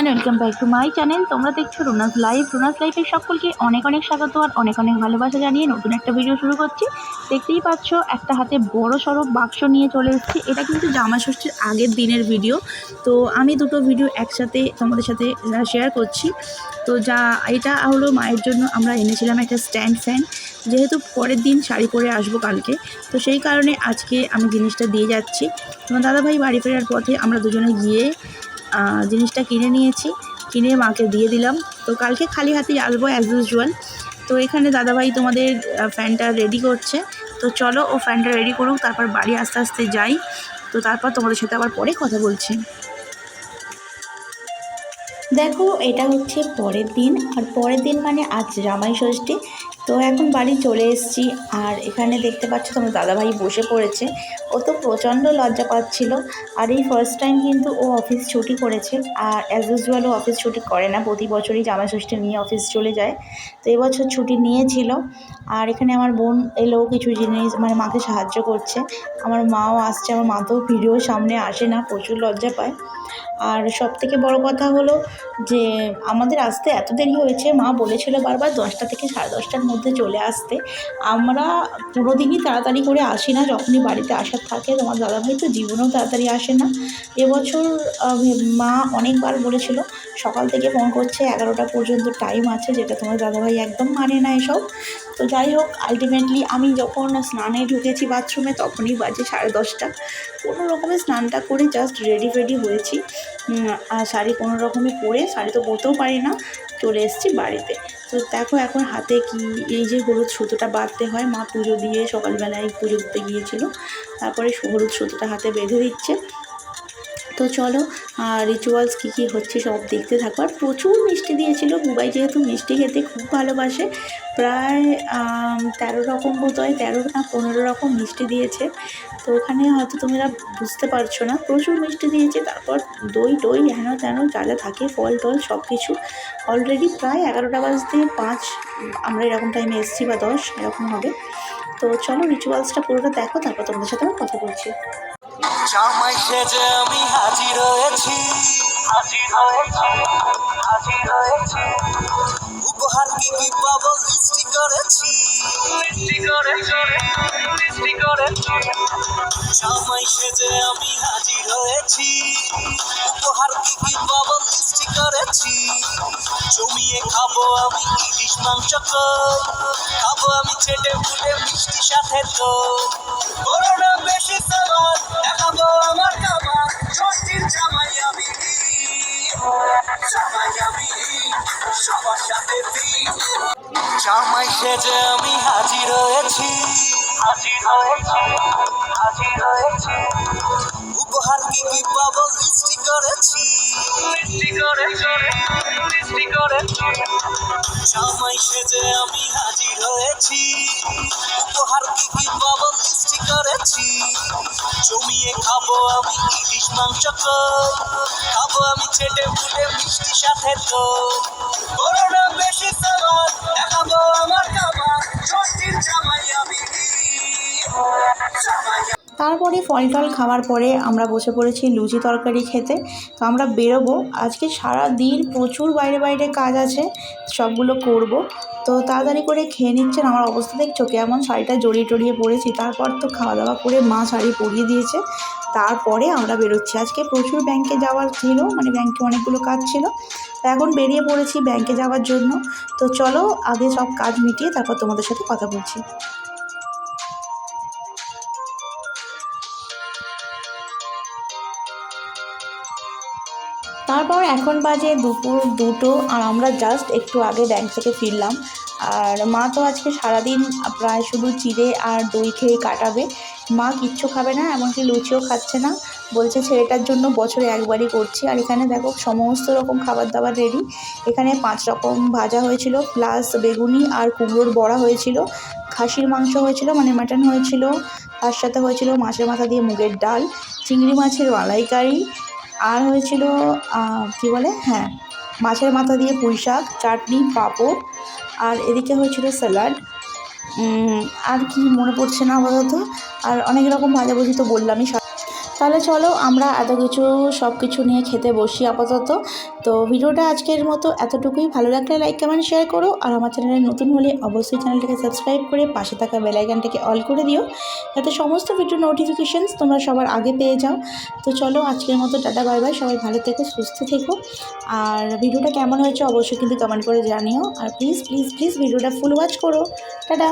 Everyone welcome back to my channel তোমরা দেখছ Rona's life Rona's লাইফের সকলকে অনেক অনেক স্বাগত আর অনেক অনেক ভালোবাসা জানিয়ে নতুন একটা ভিডিও শুরু করছি। দেখতেই পাচ্ছ, একটা হাতে বড় সড়ো বাক্স নিয়ে চলে এসেছি। এটা কিন্তু জামা ষষ্ঠীর আগের দিনের ভিডিও তো আমি দুটো ভিডিও একসাথে তোমাদের সাথে শেয়ার করছি। তো যা, এটা হলো মায়ের জন্য আমরা এনেছিলাম একটা স্ট্যান্ড ফ্যান যেহেতু পরের দিন শাড়ি পরে আসব কালকে। তো সেই কারণে আজকে আমি জিনিসটা দিয়ে যাচ্ছি। তোমার দাদাভাই বাড়ি ফেরার পথে আমরা দুজনে গিয়ে জিনিসটা কিনে নিয়েছি। কিনে মাকে দিয়ে দিলাম। তো কালকে খালি হাতেই আসব অ্যাজ ইউজুয়াল তো এখানে দাদাভাই তোমাদের ফ্যানটা রেডি করছে। তো চলো ও ফ্যানটা রেডি করুক, তারপর বাড়ি আস্তে আস্তে যাই। তো তারপর তোমাদের সাথে আবার পরে কথা বলছি। দেখো, এটা হচ্ছে পরের দিন। আর পরের দিন মানে আজ জামাই ষষ্ঠী। তো এখন বাড়ি চলে এসেছি। আর এখানে দেখতে পাচ্ছ, তোমার দাদাভাই বসে পড়েছে। ও তো প্রচণ্ড লজ্জা পাচ্ছিল। আর এই ফার্স্ট টাইম কিন্তু ও অফিস ছুটি করেছে। আর অ্যাজ ইউজুয়াল ও অফিস ছুটি করে না। প্রতি বছরই জামাই ষষ্ঠী নিয়ে অফিস চলে যায়। তো এবছর ছুটি নিয়েছিল। আর এখানে আমার বোন এলো কিছু জিনিস মানে মাকে সাহায্য করছে। আমার মাও আসছে, আমার মা তো ভিডিও সামনে আসে না, প্রচুর লজ্জা পায়। আর সব থেকে বড় কথা হলো যে, আমাদের আসতে এত দেরি হয়েছে। মা বলেছিল বারবার দশটা থেকে সাড়ে দশটার মধ্যে চলে আসতে। আমরা পুরো দিনই তাড়াতাড়ি করে আসি না, যখনই বাড়িতে আসার থাকে। তোমার দাদাভাই তো জীবনেও তাড়াতাড়ি আসে না। এবছর মা অনেকবার বলেছিল, সকাল থেকে ফোন করছে, এগারোটা পর্যন্ত টাইম আছে, যেটা তোমার দাদাভাই একদম মানে না এসব। তো যাই হোক আলটিমেটলি আমি যখন স্নানে ঢুকেছি বাথরুমে তখনই বাজে সাড়ে দশটা। কোনো রকমে স্নানটা করে জাস্ট রেডি ফেডি হয়েছি। আর শাড়ি কোনো রকমে পরে, শাড়ি তো পরতেও পারি না, চলে এসেছি বাড়িতে। তো দেখো এখন হাতে কি, এই যে হলুদ সুতোটা বাঁধতে হয়, মা পুজো দিয়ে সকালবেলায় পুজো দিতে গিয়েছিল। তারপরে হলুদ সুতোটা হাতে বেঁধে দিচ্ছে। তো চলো, আর রিচুয়ালস কী কী হচ্ছে সব দেখতে থাকো। আর প্রচুর মিষ্টি দিয়েছিল বুবাই যেহেতু মিষ্টি খেতে খুব ভালোবাসে। প্রায় তেরো রকম বোধ হয়, তেরো না পনেরো রকম মিষ্টি দিয়েছে। তো ওখানে হয়তো তোমরা বুঝতে পারছ না, প্রচুর মিষ্টি দিয়েছে। তারপর দই টই হেন তেন, যা যা থাকে, ফল টল সব কিছু। অলরেডি প্রায় এগারোটা বাজতে পাঁচ, আমরা এরকম টাইমে এসছি বা দশ, এরকম হবে। তো চলো রিচুয়ালসটা পুরোটা দেখো, তারপর তোমাদের সাথে আমি কথা বলছি। জামাই সেজে আমি হাজির হয়েছি। হাজির হয়েছি হাজির হয়েছি। উপহার কি কি পাবো লিস্টি করেছি। লিস্টি করেছি লিস্টি করেছি। জামাই সেজে আমি হাজির হয়েছি। উপহার কি কি পাবো জমিয়ে খাব আমি ইলিশ মাংস খাব আমি ছেটে ফুটে মিষ্টি সাথে তো করোনা বেশি দেখাবো আমার ষষ্ঠীর জামাই আমি। জামাই আমি। সবার সাথে জামাই সেজে আমি হাজির হয়েছি। হাজির হয়েছি হাজির হয়েছি। উপহার কি কি পাবো? লিস্টি করেছি। লিস্টি করেছি জামাই সেজে আমি হাজির হয়েছি। উপহার কি কি পাবো? লিস্টি করেছি। জমিয়ে খাব আমি ইলিশ মাংস খাব আমি ছেটে ফুটে মিষ্টি সাথে তো করোনা তারপরে ফল টল খাওয়ার পরে আমরা বসে পড়েছি লুচি তরকারি খেতে। তো আমরা বেরোবো। আজকে সারা দিন প্রচুর বাইরে বাইরে কাজ আছে, সবগুলো করব। তো তাড়াতাড়ি করে খেয়ে নিচ্ছেন আমার অবস্থা দেখছ? কেমন? শাড়িটা জড়িয়ে টড়িয়ে পড়েছি তারপর তো খাওয়া দাওয়া করে মা শাড়ি পরিয়ে দিয়েছে। তারপরে আমরা বেরোচ্ছি। আজকে প্রচুর ব্যাংকে যাওয়ার ছিল মানে ব্যাংকে অনেকগুলো কাজ ছিল। তো এখন বেরিয়ে পড়েছি ব্যাংকে যাওয়ার জন্য। তো চলো আগে সব কাজ মিটিয়ে তারপর তোমাদের সাথে কথা বলছি। তারপর এখন বাজে দুপুর দুটো আর আমরা জাস্ট একটু আগে ব্যাংক থেকে ফিরলাম। আর মা তো আজকে সারাদিন প্রায় শুধু চিড়ে আর দই খেয়ে কাটাবে। মা কিচ্ছু খাবে না, এমনকি লুচিও খাচ্ছে না। বলছে ছেলেটার জন্য বছরে একবারই করছি। আর এখানে দেখো সমস্ত রকম খাবার দাবার রেডি এখানে পাঁচ রকম ভাজা হয়েছিল প্লাস বেগুনি আর কুমড়োর বড়া হয়েছিল, খাসির মাংস হয়েছিল মানে মাটন হয়েছিল, তার সাথে হয়েছিল মাছের মাথা দিয়ে মুগের ডাল, চিংড়ি মাছের মালাইকারি আর হয়েছিল কি বলে? হ্যাঁ মাছের মাথা দিয়ে পুঁই শাক, চাটনি, পাঁপড়, আর এদিকে হয়েছিল স্যালাড। আর কি মনে পড়ছে না আপাতত? আর অনেক রকম ভাজাভুজি তো বললামই তাহলে চলো আমরা এত কিছু, সব কিছু নিয়ে খেতে বসি আপাতত। তো ভিডিওটা আজকের মতো এতটুকুই। ভালো লাগলে লাইক কমেন্ট শেয়ার করো। আর আমার চ্যানেলে নতুন হলে অবশ্যই চ্যানেলটাকে সাবস্ক্রাইব করে পাশে থাকা বেলাইকানটাকে অল করে দিও। যাতে সমস্ত ভিডিও নোটিফিকেশানস তোমরা সবার আগে পেয়ে যাও। তো চলো আজকের মতো টাটা বাই বাই সবাই ভালো থেকো, সুস্থ থেকো। আর ভিডিওটা কেমন হয়েছে অবশ্যই কিন্তু কমেন্ট করে জানিও। আর প্লিজ প্লিজ প্লিজ ভিডিওটা ফুল ওয়াচ করো। টাটা!